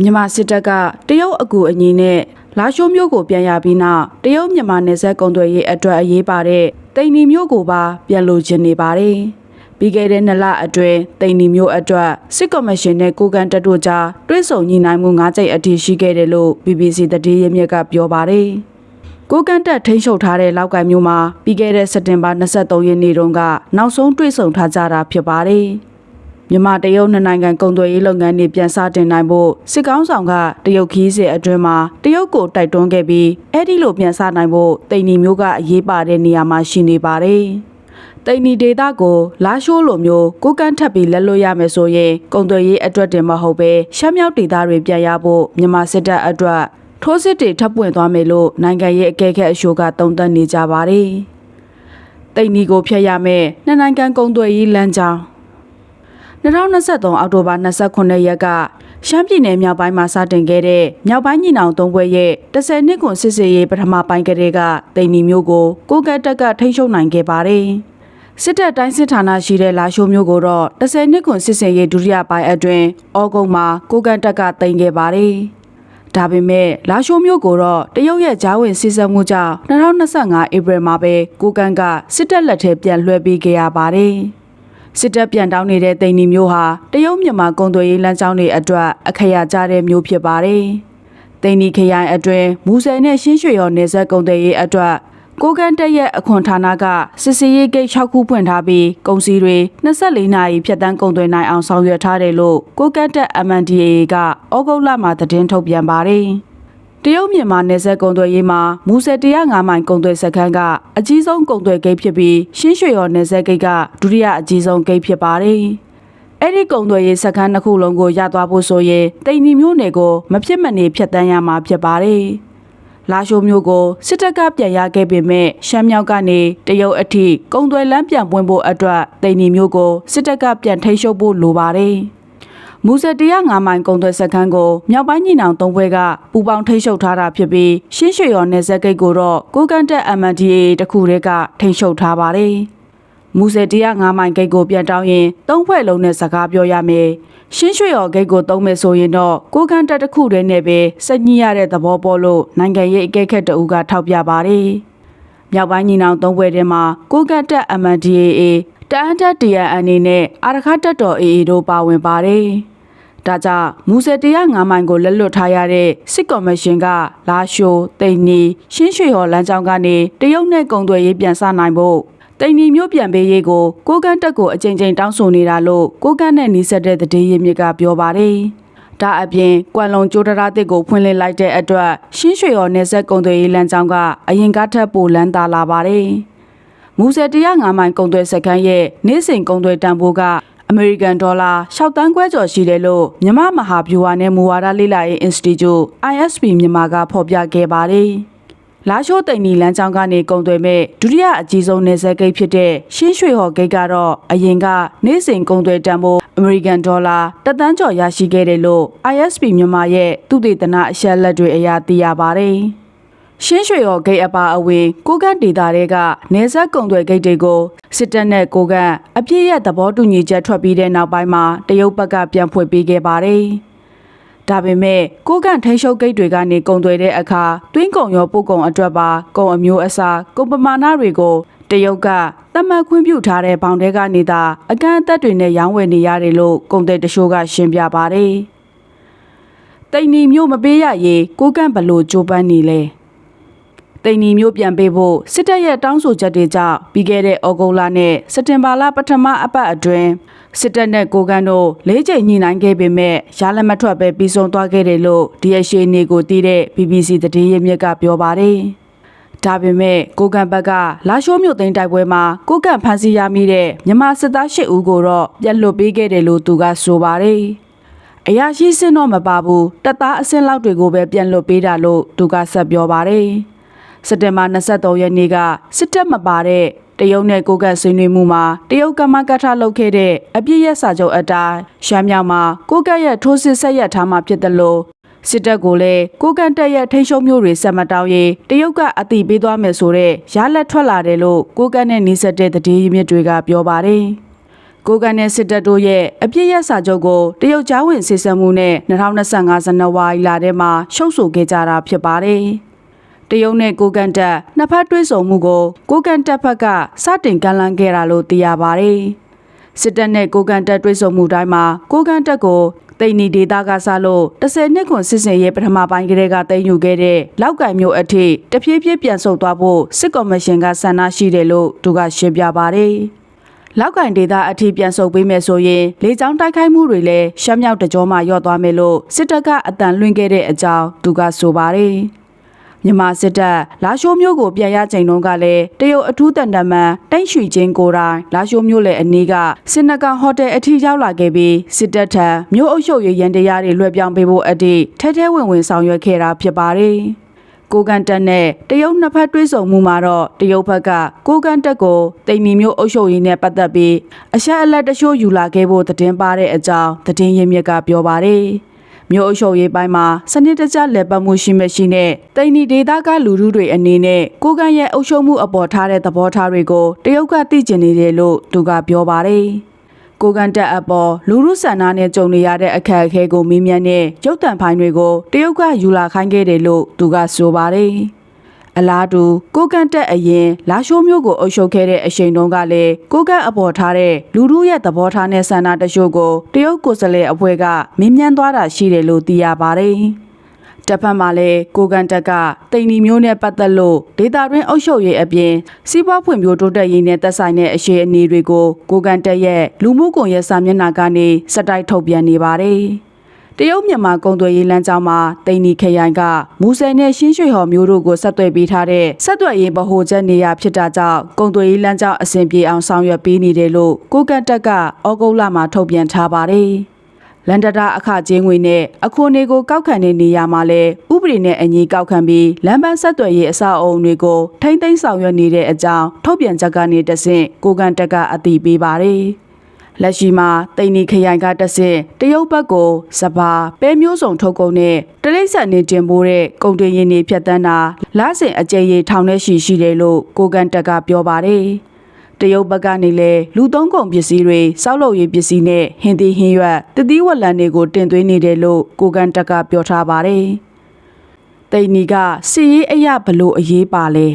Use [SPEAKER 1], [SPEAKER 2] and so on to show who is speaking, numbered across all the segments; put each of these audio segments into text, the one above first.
[SPEAKER 1] မြန်မာစစ်တပ်ကတရုတ်အကူအညီနဲ့လာရှိုးမျိုးကိုပြန်ရပြီးနောက်တရုတ်မြန်မာနယ်စပ်ကုန်သွယ်ရေးအတွက်အရေးပါတဲ့တိန်နီမျိုးကိုပါပြန်လိုချင်နေပါတယ်။ပြီးခဲ့တဲ့နှစ်လအတွင်းတိန်နီမျိုးအတွက်စစ်ကော်မရှင်နဲ့ကိုကန်တက်တို့ကြားတွဲဆုံညှိနှိုင်းမှု၅ကြိမ်အထိရှိခဲ့တယ်လို့ BBC သတင်းရင်းမြစ်ကပြောပါတယ်။ကိုကန့်တက်ထိန်းချုပ်ထားတဲ့လောက်ကိုင်မျိုးမှာပြီးခဲ့တဲ့စက်တင်ဘာ23ရက်နေ့တုန်းကနောက်ဆုံးတွေ့ဆုံထားကြတာဖြစ်ပါတယ်။ မြန်မာတရုတ်နှစ်နိုင်ငံကုန်သွယ်ရေးလုပ်ငန်းတွေပြန်စတင်နိုင်ဖို့စစ်ကောင်းဆောင်ကတရုတ်ခီးစစ်အတွင်းမှာတရုတ်ကိုတိုက်တွန်းခဲ့ပြီးအဲ့ဒီလိုပြန်စနိုင်ဖို့တိန်နီမျိုးကအရေးပါတဲ့နေရာမှာရှိနေပါတယ်။တိန်နီဒေတာကိုလာရှိုးလိုမျိုးကိုကန့်ထပ်ပြီးလက်လွတ်ရမယ်ဆိုရင်ကုန်သွယ်ရေးအတွက်တင်မဟုတ်ပဲရှမ်းမြောက်ဒေသတွေပြန်ရဖို့မြန်မာစစ်တပ်အတွက်ထိုးစစ်တွေထပ်ပွင့်သွားမယ်လို့နိုင်ငံရေးအကဲခတ်အရှိုးကတုံ့တက်နေကြပါတယ်။တိတ်နီကိုဖျက်ရမယ်နှစ်နိုင်ငံကုန်သွယ်ရေးလမ်းကြောင်း 2023အောက်တိုဘာ29ရက်ကရှမ်းပြည်နယ်မြောက်ပိုင်းမှာစတင်ခဲ့တဲ့မြောက်ပိုင်းညီနောင်သုံးဘွဲ့ရဲ့10နှစ်ကွန်စစ်စေးရေးပထမပိုင်းကလေးကတိတ်နီမျိုးကိုကိုကတ်တက်ကထိန်းချုပ်နိုင်ခဲ့ပါတယ်။စစ်တပ်တိုင်းစစ်ဌာနရှိတဲ့လာရှိုးမျိုးကိုတော့10နှစ်ခွန်စစ်စင်ရေးဒုတိယပိုင်းအတွင်းဩဂုတ်မှာကိုကန်တက်ကတင်ခဲ့ပါတယ်။ဒါပေမဲ့လာရှိုးမျိုးကိုတော့တရုတ်ရဲ့ဂျားဝင်စစ်ဆက်မှုကြောင့်2025ဧပြီမှာပဲကိုကန်ကစစ်တပ်လက်ထဲပြန်လွှဲပေးခဲ့ရပါတယ်။ စစ်တပ်ပြန်တောင်းနေတဲ့တိန်နီမျိုးဟာတရုတ်မြန်မာကုန်သွယ်ရေးလမ်းကြောင်းတွေအတွက်အခရာကျတဲ့မျိုးဖြစ်ပါတယ်။တိန်နီခရိုင်အတွင်းမူဆယ်နဲ့ရှင်းရွှေရော်နယ်စပ်ကုန်သွယ်ရေးအတွက်ကိုကန်တက်ရဲ့အခွန်ဌာနကစစ်စီရေးဂိတ်6ခုဖွင့်ထားပြီးကုန်စည်တွေ24နာရီဖြတ်တန်းကုန်သွယ်နိုင်အောင်ဆောင်ရွက်ထားတယ်လို့ကိုကန်တက် MNDAA ကဩဂုတ်လမှာသတင်းထုတ်ပြန်ပါတယ်။ တရုတ်မြန်မာနယ်စပ်ကုန်သွယ်ရေးမှာမူဆယ်105မိုင်ကုန်သွယ်စခန်းကအကြီးဆုံးကုန်သွယ်ဂိတ်ဖြစ်ပြီးရှင်းရွှေရော်နယ်စပ်ဂိတ်ကဒုတိယအကြီးဆုံးဂိတ်ဖြစ်ပါတယ်။အဲ့ဒီကုံသွယ်ရေးစခန်းတစ်ခုလုံးကိုရသွားဖို့ဆိုရင်တိန်နီမျိုးနယ်ကိုမဖြစ်မနေဖျက်တမ်းရမှာဖြစ်ပါတယ်။လာရှိုးမျိုးကိုစစ်တပ်ကပြန်ရခဲ့ပေမဲ့ရှမ်းမြောက်ကနေတရုတ်အထိကုံသွယ်လမ်းပြန်ပွင့်ဖို့အတွက်တိန်နီမျိုးကိုစစ်တပ်ကပြန်ထိန်းချုပ်ဖို့လိုပါတယ်။ မူဆယ်105မိုင်ကုံသွယ်စခန်းကိုမြောက်ပိုင်းညီနောင်သုံးဘွဲကပူပေါင်းထိန်းချုပ်ထားတာဖြစ်ပြီးရှင်းရွှေရော်နယ်စပ်ဂိတ်ကိုတော့ကိုကန်တက် MNDA တခုတည်းကထိန်းချုပ်ထားပါတယ်။မူဆယ်105မိုင်ဂိတ်ကိုပြန်တောင်းရင်သုံးဖွဲ့လုံးနဲ့စကားပြောရမယ်။ရှင်းရွှေရော်ဂိတ်ကိုသုံးမယ်ဆိုရင်တော့ကိုကန်တက်တစ်ခုတည်းနဲ့ပဲစက်ညှိရတဲ့သဘောပေါ်လို့နိုင်ငံရေးအကဲခတ်တအူးကထောက်ပြပါတယ်။မြောက်ပိုင်းညီနောင်သုံးဖွဲ့ထဲမှာကိုကန်တက် MNDAA တအန်တက် TNN နဲ့အာရခတက်တော် AA တို့ပါဝင်ပါတယ်။ ဒါကြောင့်မူဆယ်105မိုင်ကိုလက်လွတ်ထားရတဲ့စစ်ကော်မရှင်ကလာရှိုးတိန်နီရှင်းရွှေဟော်လမ်းကြောင်းကနေတရုတ်နဲ့ကုန်သွယ်ရေးပြန်စနိုင်ဖို့တိန်နီမျိုးပြန်ပေးရေးကိုကိုကန့်တက်ကိုအကြိမ်ကြိမ်တောင်းဆိုနေတာလို့ကိုကန့်နဲ့နှီးဆက်တဲ့သတင်းရင်းမြစ်ကပြောပါတယ်။ဒါအပြင်ကွမ်လုံကျိုးတရာတစ်ကိုဖွင့်လှစ်လိုက်တဲ့အတွက်ရှင်းရွှေရော်နယ်ဆက်ကုန်သွယ်ရေးလမ်းကြောင်းကအရင်ကထက်ပိုလန်းတာလာပါတယ်။မူဆယ်105မိုင်ကုန်သွယ်စခန်းရဲ့နေ့စဉ်ကုန်သွယ်တန်ဖိုးက အမေရိကန်ဒေါ်လာ6တန်းခွဲကျော်ရှိတယ်လို့မြမမဟာဗျူဟာနဲ့မူဝါဒလေ့လာရေး Institute ISP မြန်မာကဖော်ပြခဲ့ပါတယ်။လာရှိုးတိန်နီလမ်းကြောင်းကနေကုန်သွယ်မဲ့ဒုတိယအကြီးဆုံးနယ်စပ်ဂိတ်ဖြစ်တဲ့ရှင်းရွှေဟော်ဂိတ်ကတော့အရင်ကနေ့စဉ်ကုန်သွယ်တန်ဖိုးအမေရိကန်ဒေါ်လာတသန်းကျော်ရရှိခဲ့တယ်လို့ ISP မြန်မာရဲ့သုတေသနအချက်အလက်တွေအရသိရပါတယ်။ ရှင်းရွှေရော်ဂိတ်အပါအဝင်ကိုကန့်ဒေတာတွေကနေဆက်ကုံတွေဂိတ်တွေကိုစစ်တပ်နဲ့ကိုကန့်အပြည့်ရဲ့သဘောတူညီချက်ထွက်ပြီးတဲ့နောက်ပိုင်းမှာတရုတ်ဘက်ကပြန်ဖွင့်ပေးခဲ့ပါတယ်။ဒါပေမဲ့ကိုကန့်ထိန်းချုပ်ဂိတ်တွေကနေကုံတွေတဲ့အခါတွင်းကုံရောပို့ကုံအတွက်ပါကုံအမျိုးအစားကုန်ပမာဏတွေကိုတရုတ်ကသတ်မှတ်ခွင့်ပြုထားတဲ့ဘောင်တဲကနေသာအကန့်အသတ်တွေနဲ့ရောင်းဝယ်နေရတယ်လို့ကုန်တဲ့တရှိုးကရှင်းပြပါတယ်။တိန်နီမျိုးမပေးရရေးကိုကန့်ဘလို့ကြိုးပမ်းနေလဲ။ တိန်နီမျိုးပြန်ပေးဖို့စစ်တပ်ရဲ့တောင်းဆိုချက်တွေကြောင့်ပြီးခဲ့တဲ့ဩဂုတ်လနဲ့စက်တင်ဘာလပထမအပတ်အတွင်းစစ်တပ်နဲ့ကိုကန်တို့လေးချိန်ညှိနှိုင်းခဲ့ပေမဲ့ရလက်မထွက်ပဲပြီးဆုံးသွားခဲ့တယ်လို့ဒီအရှိနေကိုတီးတဲ့ BBC သတင်းရင်းမြစ်ကပြောပါတယ်။ဒါပေမဲ့ကိုကန်ဘက်ကလာရှိုးမြို့သိမ်းတိုက်ပွဲမှာကိုကန်ဖမ်းဆီးရမိတဲ့မြန်မာစစ်သား၈ဦးကိုတော့ပြန်လွတ်ပေးခဲ့တယ်လို့သူကဆိုပါတယ်။အရာရှိစင်းတော့မပါဘူးတပ်သားအစင်းလောက်တွေကိုပဲပြန်လွတ်ပေးတာလို့သူကဆက်ပြောပါတယ်။ စက်တင်ဘာ23ရက်နေ့ကစစ်တပ်မပါတဲ့တရုတ်နဲ့ကိုကတ်ဆွေးနွေးမှုမှာတရုတ်ကမကထလုပ်ခဲ့တဲ့အပြစ်ရက်စာချုပ်အတိုင်းရှမ်းမြောက်မှာကိုကတ်ရဲ့ထိုးစစ်ဆက်ရက်ထားမှဖြစ်တယ်လို့စစ်တပ်ကိုလည်းကိုကန်တက်ရဲ့ထိန်းချုပ်မျိုးတွေဆက်မတောင်းရင်တရုတ်ကအတိပေးသွားမယ်ဆိုတော့ရလက်ထွက်လာတယ်လို့ကိုကန်နဲ့နီးစပ်တဲ့သတင်းရင်းမြစ်တွေကပြောပါတယ်ကိုကန်နဲ့စစ်တပ်တို့ရဲ့အပြစ်ရစာချုပ်ကိုတရုတ်ကြားဝင်စစ်ဆင်မှုနဲ့2025ဇန်နဝါရီလထဲမှာရှုပ်ဆိုခဲ့ကြတာဖြစ်ပါတယ်။ တရုတ်နဲ့ကိုကန်တပ်နှစ်ဖက်တွဲဆုံမှုကိုကိုကန်တပ်ဖက်ကစတင်ကန့်လန့်ခဲ့တာလို့သိရပါတယ်။စစ်တပ်နဲ့ကိုကန်တပ်တွဲဆုံမှုတိုင်းမှာကိုကန်တပ်ကိုတိန်နီဒေတာကစားလို့10နှစ်ခွန်စစ်စင်ရဲ့ပထမပိုင်းကလေးကတိန်ယူခဲ့တဲ့လောက်ကင်မျိုးအထိတဖြည်းဖြည်းပြန်ဆုတ်သွားဖို့စစ်ကော်မရှင်ကဆန္ဒရှိတယ်လို့သူကရှင်းပြပါတယ်။လောက်ကင်ဒေတာအထိပြန်ဆုတ်ပေးမယ်ဆိုရင်လေကြောင်းတိုက်ခိုက်မှုတွေလည်းရှမ်းမြောက်တကြောမှရော့သွားမယ်လို့စစ်တပ်ကအတန်လွှင့်ခဲ့တဲ့အကြောင်းသူကဆိုပါတယ်။ မြန်မာစစ်တပ်လာရှိုးမျိုးကိုပြန်ရချိန်တုန်းကလည်းတရုတ်အထူးတန်တမန်တိန့်ရွှေချင်းကိုတိုင်လာရှိုးမျိုးလေအနီးကစင်နကန်ဟိုတယ်အထိရောက်လာခဲ့ပြီးစစ်တပ်ထံမျိုးအုပ်ချုပ်ရေးရန်တရားတွေလွှဲပြောင်းပေးဖို့အတိထဲထဲဝင်ဝင်ဆောင်ရွက်ခဲ့တာဖြစ်ပါတယ်။ကိုကန်တက်နဲ့တရုတ်နှစ်ဖက်တွဲဆုံမှုမှာတော့တရုတ်ဘက်ကကိုကန်တက်ကိုတိမ်မီမျိုးအုပ်ချုပ်ရေးနဲ့ပတ်သက်ပြီးအရှာအလက်တချို့ယူလာခဲ့ဖို့သတင်းပါတဲ့အကြောင်းသတင်းရင်းမြစ်ကပြောပါတယ်။ မြို့အုပ်ချုပ်ရေးပိုင်းမှာစနစ်တကျလက်ပတ်မှုရှိမရှိနဲ့တိန်နီဒေသကလူထုတွေအနေနဲ့ကိုကန်ရဲ့အုပ်ချုပ်မှုအပေါ်ထားတဲ့သဘောထားတွေကိုတရုတ်ကသိကျင်နေတယ်လို့သူကပြောပါတယ်။ကိုကန်တက်အပေါ်လူမှုဆန္ဒနဲ့ကြုံနေရတဲ့အခက်အခဲကိုမေးမြန်းတဲ့ရုပ်တံဖိုင်တွေကိုတရုတ်ကယူလာခိုင်းခဲ့တယ်လို့သူကဆိုပါတယ်။ အလားတူကိုကန့်တက်အရင်လာရှိုးမျိုးကိုအုပ်ချုပ်ခဲ့တဲ့အချိန်တုန်းကလည်းကိုကန့်အပေါ်ထားတဲ့လူမှုရဲ့သဘောထားနဲ့ဆန္ဒတချို့ကိုတရုတ်ကိုယ်စားလှယ်အဖွဲ့ကမင်းမြန်းသွားတာရှိတယ်လို့သိရပါတယ်။တစ်ဖက်မှာလည်းကိုကန်တက်ကတိန်နီမျိုးနဲ့ပတ်သက်လို့ဒေတာတွင်းအုပ်ချုပ်ရေးအပြင်စီးပွားဖွံ့ဖြိုးတိုးတက်ရေးနဲ့သက်ဆိုင်တဲ့အခြေအနေတွေကိုကိုကန်တက်ရဲ့လူမှုကွန်ရက်စာမျက်နှာကနေစက်တိုက်ထုတ်ပြန်နေပါတယ်။ တရုတ်မြန်မာကုန်သွယ်ရေးလမ်းကြောင်းမှာတိန်နီခရိုင်ကမူဆယ်နဲ့ရှင်းရွှေဟော်မျိုးတို့ကိုဆက်သွယ်ပေးထားတဲ့ဆက်သွယ်ရေးဗဟိုချက်နေရာဖြစ်တာကြောင့်ကုန်သွယ်ရေးလမ်းကြောင်းအဆင်ပြေအောင်ဆောင်ရွက်ပေးနေတယ်လို့ကိုကန့်တက်ကဩဂုတ်လမှာထုတ်ပြန်ထားပါတယ်။လန်ဒတာအခကြေးငွေနဲ့အခွန်တွေကိုကောက်ခံတဲ့နေရာမှာလဲဥပဒေနဲ့အညီကောက်ခံပြီးလမ်းပန်းဆက်သွယ်ရေးအဆောက်အအုံတွေကိုထိမ့်သိမ်းဆောင်ရွက်နေတဲ့အကြောင်းထုတ်ပြန်ချက်ကနေတဆင့်ကိုကန်တက်ကအသိပေးပါတယ်။ လက်ရှိမှာတိန်နီခရိုင်ကတဆင့်တရုတ်ဘက်ကိုစပါပဲမျိုးစုံထုတ်ကုန်နဲ့တလိမ့်ဆန်နေတင်ပိုးတဲ့ကုန်တင်ရင်တွေဖြတ်တန်းတာလစဉ်အကြိမ်ရီထောင်နဲ့ရှိရှိတယ်လို့ကိုကန်တက်ကပြောပါတယ်တရုတ်ဘက်ကနေလဲလူသုံးကုန်ပစ္စည်းတွေစောက်လုပ်ရေးပစ္စည်းနဲ့ဟင်းသီးဟင်းရွက်တတိဝလန်တွေကိုတင်သွင်းနေတယ်လို့ကိုကန်တက်ကပြောထားပါတယ်တိန်နီကစီရေးအရာဘလို့အရေးပါလဲ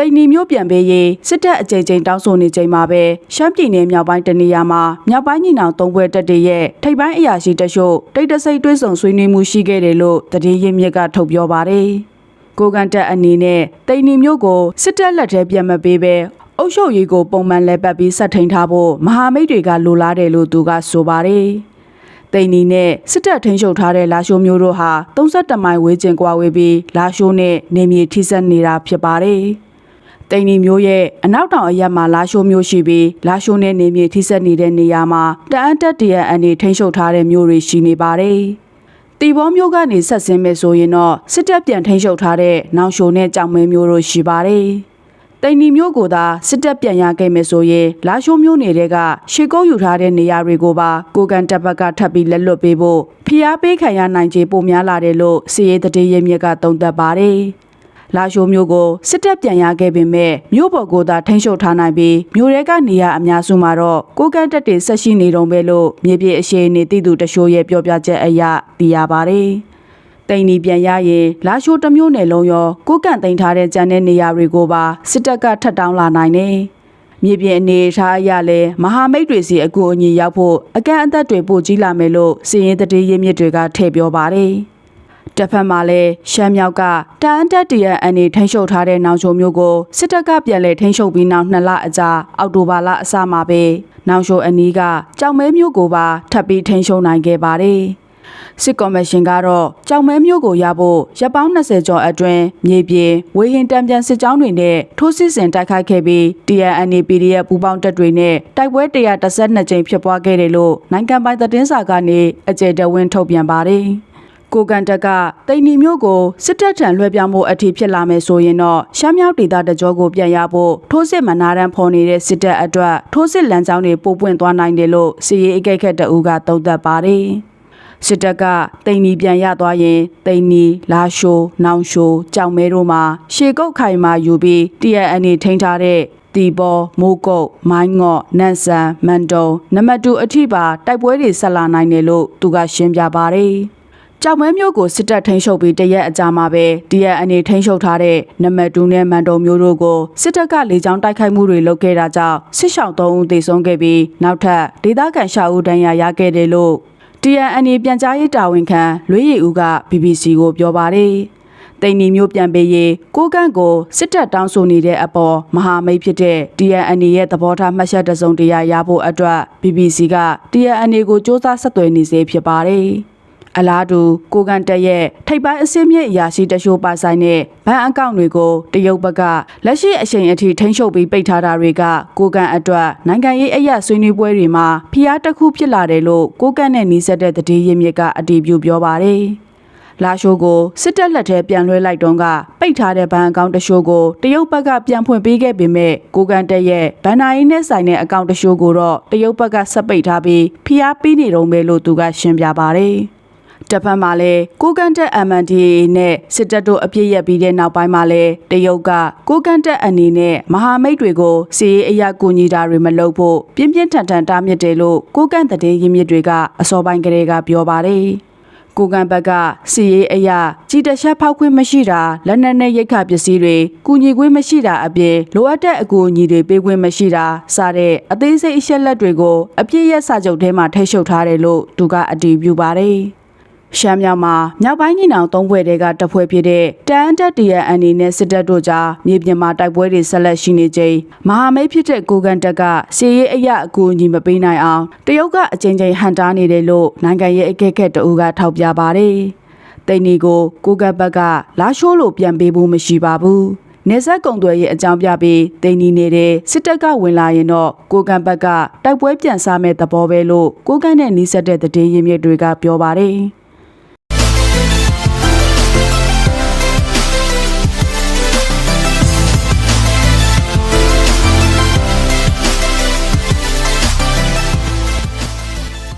[SPEAKER 1] တိန်နီမျိုးပြန်ပေးရေးစစ်တပ်အကြိမ်ကြိမ်တောင်းဆိုနေချိန်မှာပဲရှမ်းပြည်နယ်မြောက်ပိုင်းတနေရာမှာမြောက်ပိုင်းညီနောင်သုံးဘွဲတပ်တွေရဲ့ထိပ်ပိုင်းအရာရှိတချို့တိတ်တဆိတ်တွဲဆောင်ဆွေးနွေးမှုရှိခဲ့တယ်လို့သတင်းရင်းမြစ်ကထုတ်ပြောပါတယ်။ကိုကန်တက်အနေနဲ့တိန်နီမျိုးကိုစစ်တပ်လက်ထဲပြန်မပေးပဲအုပ်ချုပ်ရေးကိုပုံမှန်လဲပတ်ပြီးဆက်ထိန်ထားဖို့မဟာမိတ်တွေကလိုလားတယ်လို့သူကဆိုပါတယ်။တိန်နီနဲ့စစ်တပ်ထိန်းချုပ်ထားတဲ့လာရှိုးမျိုးတို့ဟာ32မိုင်ဝေးကျင်ကွာဝေးပြီးလာရှိုးနဲ့နေမြေထိစပ်နေတာဖြစ်ပါတယ်။ တိန်နီမျိုးရဲ့အနောက်တောင်အရက်မှာလာရှိုးမျိုးရှိပြီးလာရှိုးနဲ့နေမြေထိစပ်နေတဲ့နေရာမှာတအန်တက်တရန်အနေထိန်းချုပ်ထားတဲ့မျိုးတွေရှိနေပါတယ်။တီဘောမျိုးကနေဆက်ဆင်းမယ်ဆိုရင်တော့စစ်တပ်ပြန်ထိန်းချုပ်ထားတဲ့နောင်ရှိုနဲ့ကြောင်မဲမျိုးတို့ရှိပါတယ်။တိန်နီမျိုးကိုသာစစ်တပ်ပြန်ရခဲ့မယ်ဆိုရင်လာရှိုးမျိုးနေတဲ့ကရှေကုန်းယူထားတဲ့နေရာတွေကိုပါကိုကန်တပ်ဘက်ကထပ်ပြီးလက်လွတ်ပေးဖို့ဖိအားပေးခံရနိုင်ခြေပိုများလာတယ်လို့စီရေးတရေရဲမြစ်ကသုံးသပ်ပါတယ်။ လာရှိုးမျိုးကိုစစ်တပ်ပြန်ရခဲ့ပေမဲ့မြို့ပေါ်ကိုသာထိန်းချုပ်ထားနိုင်ပြီးမြို့ရဲကနေရအများစုမှာတော့ကိုကန့်တက်တွေဆက်ရှိနေတုံပဲလို့မြေပြေအရှိအနေသိသူတရှိုးရဲ့ပြောပြချက်အရသိရပါတယ်။တိန်နီပြန်ရရင်လာရှိုးတစ်မျိုးနယ်လုံးရောကိုကန့်တင်ထားတဲ့ကြံတဲ့နေရာတွေကိုပါစစ်တပ်ကထပ်တောင်းလာနိုင်တယ်။မြေပြင်အနေထားအရလဲမဟာမိတ်တွေစီအကူအညီရောက်ဖို့အကန့်အသတ်တွေပိုကြီးလာမယ်လို့စီရင်တည်ရင်းမြစ်တွေကထည့်ပြောပါတယ်။ တစ်ဖက်မှာလည်းရှမ်းမြောက်ကတန်တက်တရန်အနေထိန်းချုပ်ထားတဲ့နောင်ချိုမျိုးကိုစစ်တပ်ကပြန်လည်ထိန်းချုပ်ပြီးနောက်နှစ်လအကြာအောက်တိုဘာလအစမှာပဲနောင်ချိုအနီးကကြောင်မဲမျိုးကိုပါထပ်ပြီးထိန်းချုပ်နိုင်ခဲ့ပါတယ်စစ်ကော်မရှင်ကတော့ကြောင်မဲမျိုးကိုရဖို့ရပ်ပေါင်း20ကျော်အတွင်းမြေပြင်ဝေဟင်တံပြန်စစ်ကြောင်းတွေနဲ့ထိုးစစ်ဆင်တိုက်ခိုက်ခဲ့ပြီး TNN PDF ပူးပေါင်းတပ်တွေနဲ့တိုက်ပွဲ132ကြိမ်ဖြစ်ပွားခဲ့တယ်လို့နိုင်ငံပိုင်သတင်းစာကနေအကြံတဝင်းထုတ်ပြန်ပါတယ်။ ကိုကန်တက်ကတိန်နီမျိုးကိုစစ်တပ်ထံလွှဲပြောင်းဖို့အထည်ဖြစ်လာမယ်ဆိုရင်တော့ရှမ်းမြောက်ဒေသတကြောကိုပြန်ရဖို့ထိုးစစ်မနာရန်ဖော်နေတဲ့စစ်တပ်အတွက်ထိုးစစ်လမ်းကြောင်းတွေပို့ပွင့်သွားနိုင်တယ်လို့စီရေးအကြိတ်ခက်တအူးကသုံးသပ်ပါတယ်စစ်တပ်ကတိန်နီပြန်ရသွားရင်တိန်နီလာရှိုးနောင်ရှိုးကြောင်မဲတို့မှာရှေကုတ်ခိုင်မာယူပြီး TNN ထိန်းထားတဲ့တီပေါ်မိုးကုတ်မိုင်းငေါ့နန့်ဆန်မန်တုံနမတူအထိပါတိုက်ပွဲတွေဆက်လာနိုင်တယ်လို့သူကရှင်းပြပါတယ်။ ကြောက်မဲမျိုးကိုစစ်တပ်ထိန်းချုပ်ပြီးတရက်အကြာမှာပဲတရက်အနေထိန်းချုပ်ထားတဲ့နမတူနဲ့မန်တုံမျိုးတို့ကိုစစ်တပ်ကလေကြောင်းတိုက်ခိုက်မှုတွေလုပ်ခဲ့တာကြောင့်စစ်ရှောင်း၃ဦးသေဆုံးခဲ့ပြီးနောက်ထပ်ဒေသခံရှာဦးဒဏ်ရာရခဲ့တယ်လို့ TNN ပြန်ကြားရေးတာဝန်ခံလွေးရီဦးက BBC ကိုပြောပါတယ်။တိန်နီမျိုးပြန်ပေးရေးကိုကန့်ကိုစစ်တပ်တောင်းဆိုနေတဲ့အပေါ်မဟာမိတ်ဖြစ်တဲ့ TNN ရဲ့သဘောထားမှတ်ချက်တစ်စုံတရာရဖို့အတွက် BBC က TNN ကိုစ조사ဆက်သွယ်နေစေဖြစ်ပါတယ်။ အလားတူကိုကန်တက်ရဲ့ထိပ်ပိုင်းအစင်းမြင့်အရာရှိတရှိုးပါဆိုင်တဲ့ဘဏ်အကောင့်တွေကိုတရုတ်ဘက်ကလက်ရှိအချိန်အထိထိန်းချုပ်ပြီးပိတ်ထားတာတွေကကိုကန်အတွက်နိုင်ငံရေးအရာဆွေးနွေးပွဲတွေမှာဖိအားတစ်ခုဖြစ်လာတယ်လို့ကိုကန်နဲ့နှီးဆက်တဲ့တည်ရင်းမြစ်ကအတည်ပြုပြောပါတယ်။လာရှိုးကိုစစ်တပ်လက်ထဲပြန်လွှဲလိုက်တော့ကပိတ်ထားတဲ့ဘဏ်အကောင့်တရှိုးကိုတရုတ်ဘက်ကပြန်ဖွင့်ပေးခဲ့ပေမဲ့ကိုကန်တက်ရဲ့ဘဏ္ဍာရေးနဲ့ဆိုင်တဲ့အကောင့်တရှိုးကိုတော့တရုတ်ဘက်ကဆက်ပိတ်ထားပြီးဖိအားပေးနေတော့မယ်လို့သူကရှင်းပြပါတယ်။ တစ်ဖက်မှာလည်းကိုကန်တက် MNDAA နဲ့စစ်တပ်တို့အပြစ်ရက်ပြီးတဲ့နောက်ပိုင်းမှာလည်းတရုတ်ကကိုကန်တက်အနေနဲ့မဟာမိတ်တွေကိုစီရေးအရာကူညီတာတွေမလုပ်ဖို့ပြင်းပြင်းထန်ထန်တားမြစ်တယ်လို့ကိုကန်တဲ့ရင်းမြစ်တွေကအစောပိုင်းကလေးကပြောပါတယ်ကိုကန်ဘက်ကစီရေးအရာကြီးတရှက်ဖောက်ခွင့်မရှိတာလက်နက်နဲ့ရိတ်ခပစ္စည်းတွေကူညီခွင့်မရှိတာအပြင်လိုအပ်တဲ့အကူအညီတွေပေးခွင့်မရှိတာစတဲ့အသေးစိတ်အချက်လက်တွေကိုအပြည့်ရက်စာချုပ်ထဲမှာထိတ်ရှုပ်ထားတယ်လို့သူကအတည်ပြုပါတယ် ရှမ်းမြောက်မှာမြောက်ပိုင်းညီနောင်သုံးဖွဲ့တွေကတပ်ဖွဲ့ဖြစ်တဲ့တန်တက်တီယန်အနေနဲ့စစ်တပ်တို့ကြားမြေပြင်မှာတိုက်ပွဲတွေဆက်လက်ရှိနေချိန်မဟာမိတ်ဖြစ်တဲ့ကိုကန်တက်ကစီရေးအရာအကူအညီမပေးနိုင်အောင်တရုတ်ကအကြိမ်ကြိမ်ဟန်တားနေတယ်လို့နိုင်ငံရေးအကဲခတ်တအူးကထောက်ပြပါတယ်။တိန်နီကိုကိုကန်ဘက်ကလာရှိုးလို့ပြန်ပေးဖို့မရှိပါဘူး။နေဆက်ကုံတွေရဲ့အကြောင်းပြပြီးတိန်နီနေတဲ့စစ်တပ်ကဝင်လာရင်တော့ကိုကန်ဘက်ကတိုက်ပွဲပြန်စားမဲ့သဘောပဲလို့ကိုကန်နဲ့နီးစပ်တဲ့တည်ရင်းမြစ်တွေကပြောပါတယ်။